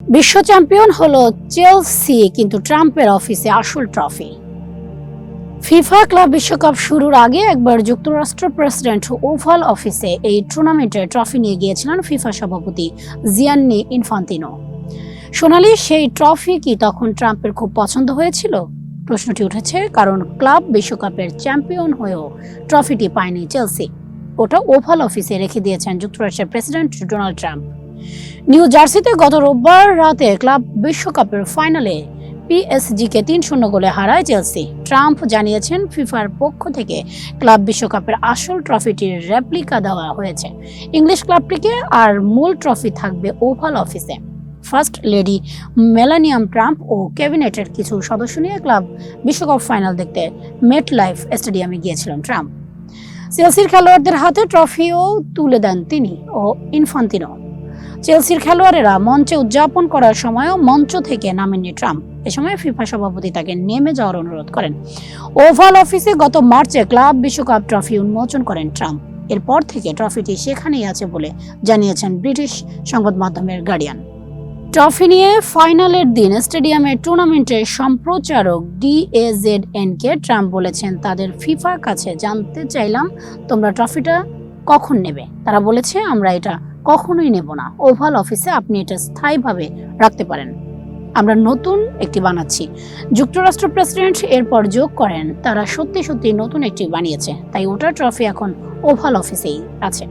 বিশ্ব চ্যাম্পিয়ন হলো চেলসি, কিন্তু ট্রাম্পের অফিসে আসল ট্রফি। ফিফা ক্লাব বিশ্বকাপ শুরুর আগে একবার যুক্তরাষ্ট্র প্রেসিডেন্ট ওভাল অফিসে এই টুর্নামেন্টের ট্রফি নিয়ে গিয়েছিলেন ফিফা সভাপতি জিয়ান্নি ইনফান্তিনো। সোনালি, সেই ট্রফি কি তখন ট্রাম্পের খুব পছন্দ হয়েছিল? প্রশ্নটি উঠেছে, কারণ ক্লাব বিশ্বকাপের চ্যাম্পিয়ন হয়েও ট্রফিটি পায়নি চেলসি। ওটা ওভাল অফিসে রেখে দিয়েছেন যুক্তরাষ্ট্রের প্রেসিডেন্ট ডোনাল্ড ট্রাম্প। নিউ জার্সিতে গত রোববার রাতে ক্লাব বিশ্বকাপের ফাইনালে পিএসজিকে তিন শূন্য গোলে হারায় চেলসি। ট্রাম্প জানিয়েছেন ফিফার পক্ষ থেকে ক্লাব বিশ্বকাপের আসল ট্রফিটির রেপ্লিকা দেওয়া হয়েছে। ইংলিশ ক্লাবটিকে আর মূল ট্রফি থাকবে ওভাল অফিসে। ফার্স্ট লেডি মেলানিয়াম ট্রাম্প ও ক্যাবিনেটের কিছু সদস্য নিয়ে ক্লাব বিশ্বকাপ ফাইনাল দেখতে মেট লাইফ স্টেডিয়ামে গিয়েছিলেন ট্রাম্প। চেলসির খেলোয়াড়দের হাতে ট্রফিও তুলে দেন তিনি ও ইনফান্তিনো। চেলসির খেলোয়াড়েরা মঞ্চে উদযাপন করার সময়ও মঞ্চ থেকে নামেননি ট্রাম্প। এ সময় ফিফা সভাপতি তাকে নেমে যাওয়ার অনুরোধ করেন। ওভাল অফিসে গত মার্চে ক্লাব বিশ্বকাপ ট্রফি উন্মোচন করেন ট্রাম্প। এরপর থেকে ট্রফিটি সেখানেই আছে বলে জানিয়েছেন ব্রিটিশ সংবাদ মাধ্যমের গার্ডিয়ান। ট্রফি নিয়ে ফাইনালের দিন স্টেডিয়ামের টুর্নামেন্টের সম্প্রচারক ডিএজেডএন কে ট্রাম্প বলেছেন, তাদের ফিফার কাছে জানতে চাইলাম তোমরা ট্রফিটা কখন নেবে? তারা বলেছে, আমরা এটা কখনোই নেব না। ওভাল অফিসে আপনি এটা স্থায়ীভাবে রাখতে পারেন। আমরা নতুন একটি বানাচ্ছি। যুক্তরাষ্ট্র প্রেসিডেন্ট এরপর যোগ করেন। তারা সত্যি সত্যি নতুন একটি বানিয়েছে। তাই ওটার ট্রফি এখন ওভাল অফিসেই আছে।